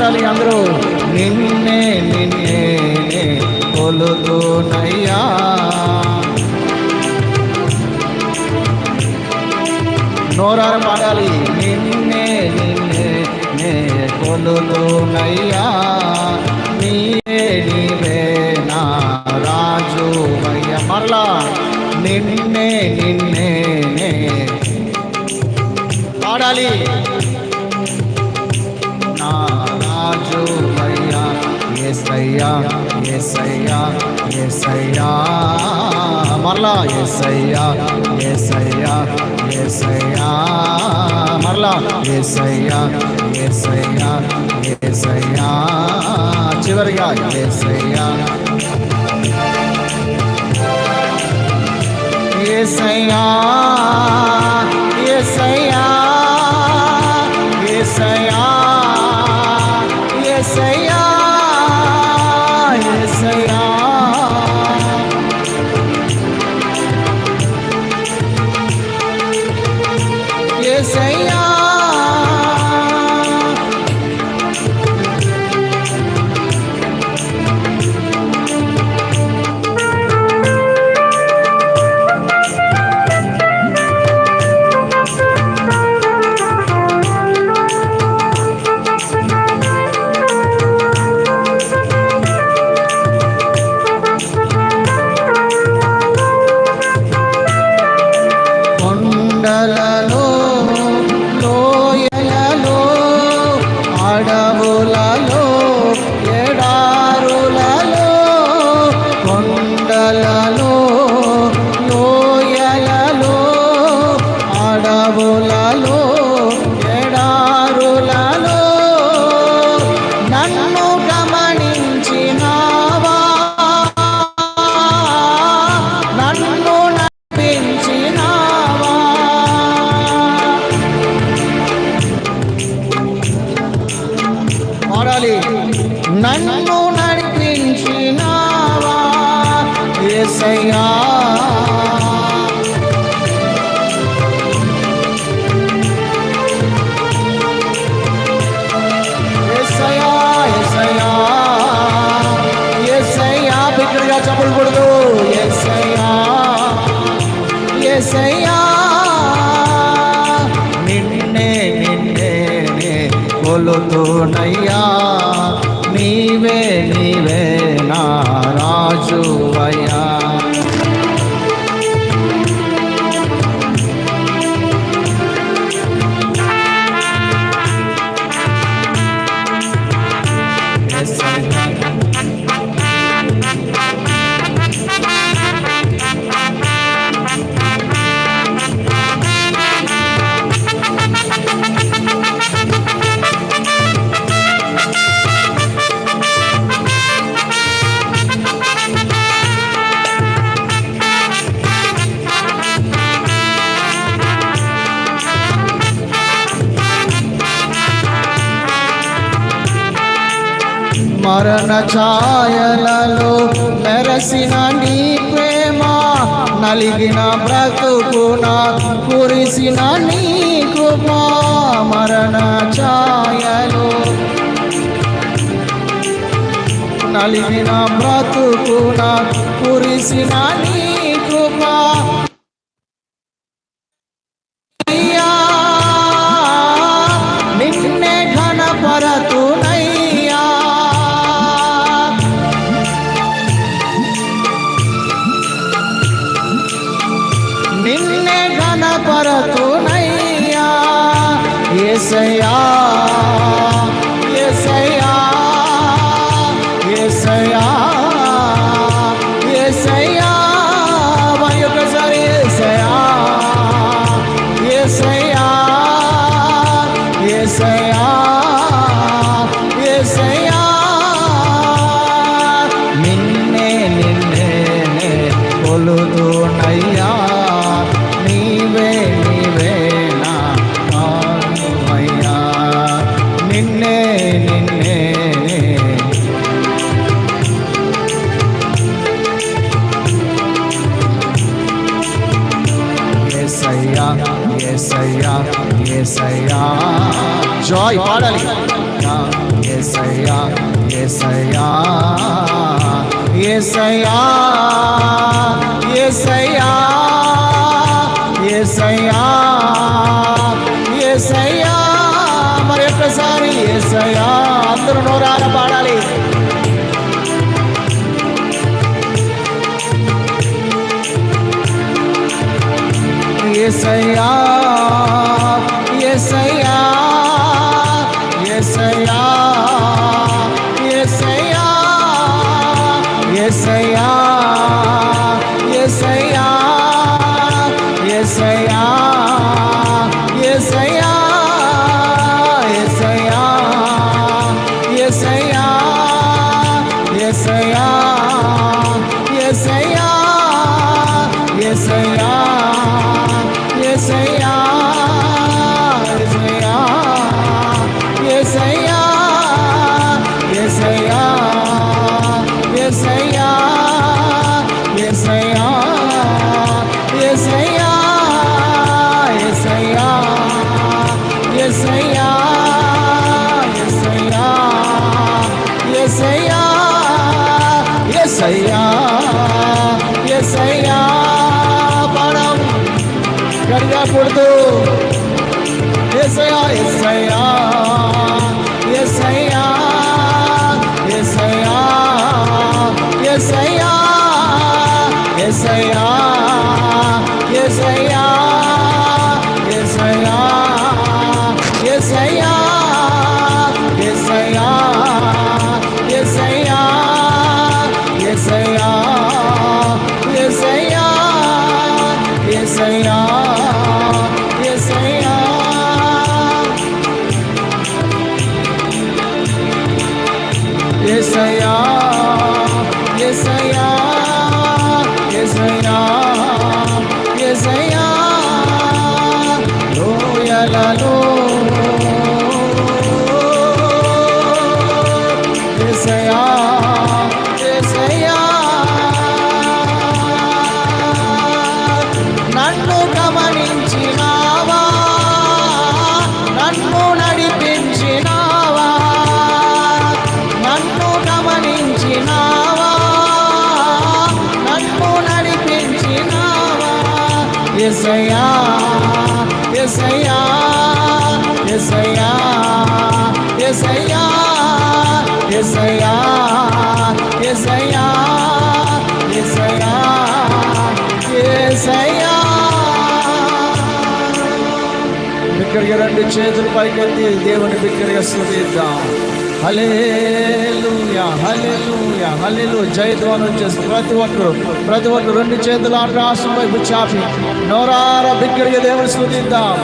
పాడాలి అందరూ నిన్నే నిన్నే కొలుతునయ్యా నోరార పాడాలి నిన్నే నిన్నే నే కొలుతునయ్యా ఎస్ఐయా ఎస్ఐయా ఎస్ఐయా మరలా ఎస్ఐయా ఎస్ఐయా ఎస్ఐయా మరలా ఎస్ఐయా ఎస్ఐయా ఎస్ఐయా చివరిగా ఎస్ఐయా ఏసయ్యా ఏసయ్యా ఏసయ్యా ఏసయ్యా ఏసయ్యా ఏసయ్యా ఏసయ్యా ఏసయ్యా ఏసయ్యా బిగ్గరగా చప్పులు కొడుతూ ఏసయ్యా ఏసయ్యా నిన్నే మరణ ఛాయలలో మెరసిన నీ ప్రేమ నలిగిన బ్రతుకున కురిసిన నీ కృపా. మరణ ఛాయలో నలిగిన బ్రతుకున కురిసిన నీ ఏసయ్యా ఏసయ్యా ఏసయ్యా ఏసయ్యా మరి ఒకసారి ఏసయ్యా ఏసయ్యా ఏసయ్యా. నిన్నే నిన్నే. ఏసయ్యా ఏసయ్యా జాయ్ పాడాలి. ఏసయ్యా ఏసయ్యా. ఏసయ్యా ఏసయ్యా. ఏసయ్యా. అందరూ నోరాన పాడాలి. ఏసయ్యా ఏసయ్యా ఏసయ్యా ఏసయ్యా ఏసయ్యా ఏసయ్యా ఏసయ్యా ఏసయ్యా ఏసయ్యా పడం గడిగా కొడుతూ ఏసయ్యా ఏసయ్యా. ఎసయా ఎసయా నన్ను గమనించినావా నన్ను నడిపించినావా? నన్ను గమనించినావా? నన్ను నడిపించినావా? ఎసయ్యా ఎసయ్యా ఎసయ్యా ఎసయ్యా ఎసయ్యా ఎసయ్యా ఎసయ్యా ఏసయ్యా. బిక్కడిగా రెండు చేతులు పైకెత్తి దేవుని బిక్కడిగా స్థుతిద్దాం హలేలుయా హలేలుయా హలేలు జయధ్వానం చేస్తూ ప్రతి ఒక్కరు ప్రతి ఒక్కరు రెండు చేతులు ఆకాశం వైపు చాపి. నోరార బిక్కడిగా దేవుని స్థుతిద్దాం